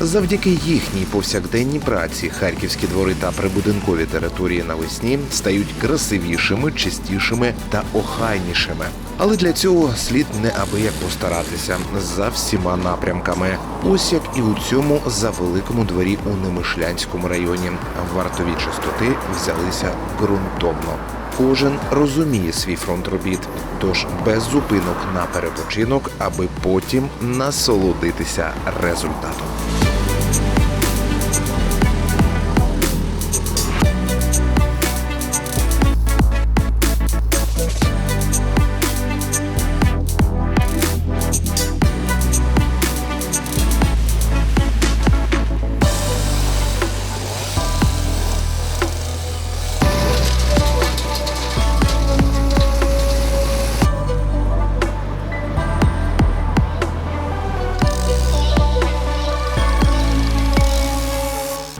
Завдяки їхній повсякденній праці харківські двори та прибудинкові території навесні стають красивішими, чистішими та охайнішими. Але для цього слід неабияк постаратися за всіма напрямками. Ось як і у цьому за великому дворі у Немишлянському районі. Вартові чистоти взялися ґрунтовно. Кожен розуміє свій фронт робіт, тож без зупинок на перепочинок, аби потім насолодитися результатом.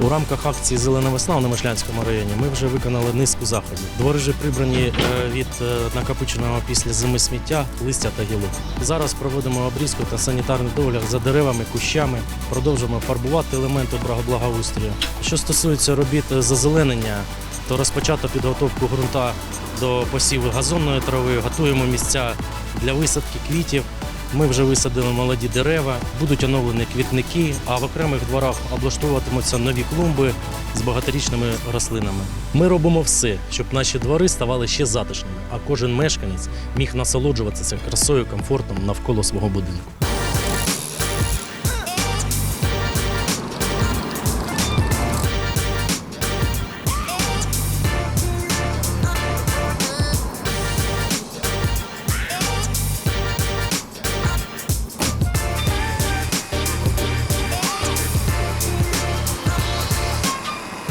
У рамках акції Зелена весна у Немишлянському районі ми вже виконали низку заходів. Двори вже прибрані е, від е, накопиченого після зими сміття, листя та гілок. Зараз проводимо обрізку та санітарний догляд за деревами, кущами. Продовжуємо фарбувати елементи благоустрою. Що стосується робіт зазеленення, то розпочато підготовку ґрунта до посіву газонної трави, готуємо місця для висадки квітів. Ми вже висадили молоді дерева, будуть оновлені квітники, а в окремих дворах облаштовуватимуться нові клумби з багаторічними рослинами. Ми робимо все, щоб наші двори ставали ще затишними, а кожен мешканець міг насолоджуватися красою, комфортом навколо свого будинку.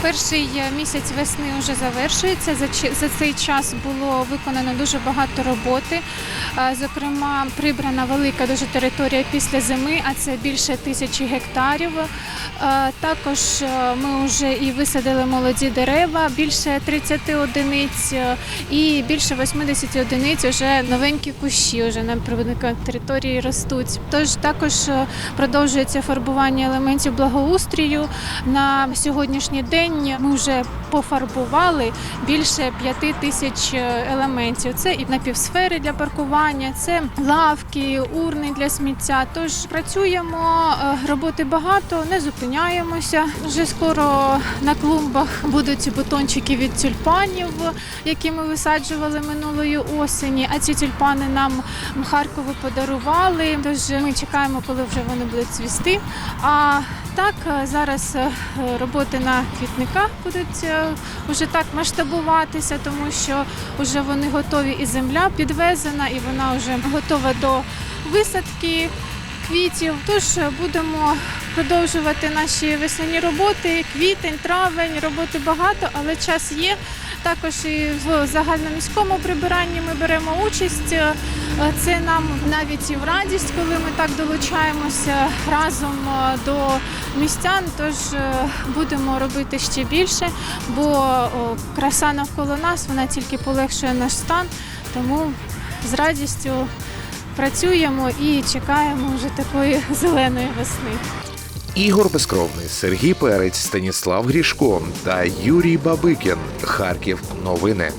Перший е, місяць весни вже завершується. За, цей час було виконано дуже багато роботи. Е, Зокрема, прибрана велика дуже територія після зими, а це більше тисячі гектарів. Е, Також ми вже і висадили молоді дерева, більше 30 одиниць і більше 80 одиниць вже новенькі кущі вже на прибудинковій території ростуть. Тож також продовжується фарбування елементів благоустрію. На сьогоднішній день ми вже пофарбували більше п'яти тисяч е, елементів. Це і напівсфери для паркування, це лавки, урни для сміття. Тож працюємо, е, роботи багато, не зупиняємося. Вже скоро на клумбах будуть бутончики від тюльпанів, які ми висаджували минулої осені. А ці тюльпани нам в Харкові подарували. Тож ми чекаємо, коли вже вони будуть цвісти. А так, е, зараз е, роботи на квітниках будуть е, вже так масштабуватися, тому що вже вони готові і земля підвезена, і вона вже готова до висадки квітів. Тож е, будемо продовжувати наші весняні роботи. Квітень, травень, роботи багато, але час є. Також і в загальноміському прибиранні ми беремо участь. Це нам навіть і в радість, коли ми так долучаємося разом е, до містян. Тож е, будемо робити ще більше, бо краса навколо нас вона тільки полегшує наш стан. Тому з радістю працюємо і чекаємо вже такої зеленої весни. Ігор Безкровний, Сергій Перець, Станіслав Грішко та Юрій Бабикін. Харків. Новини.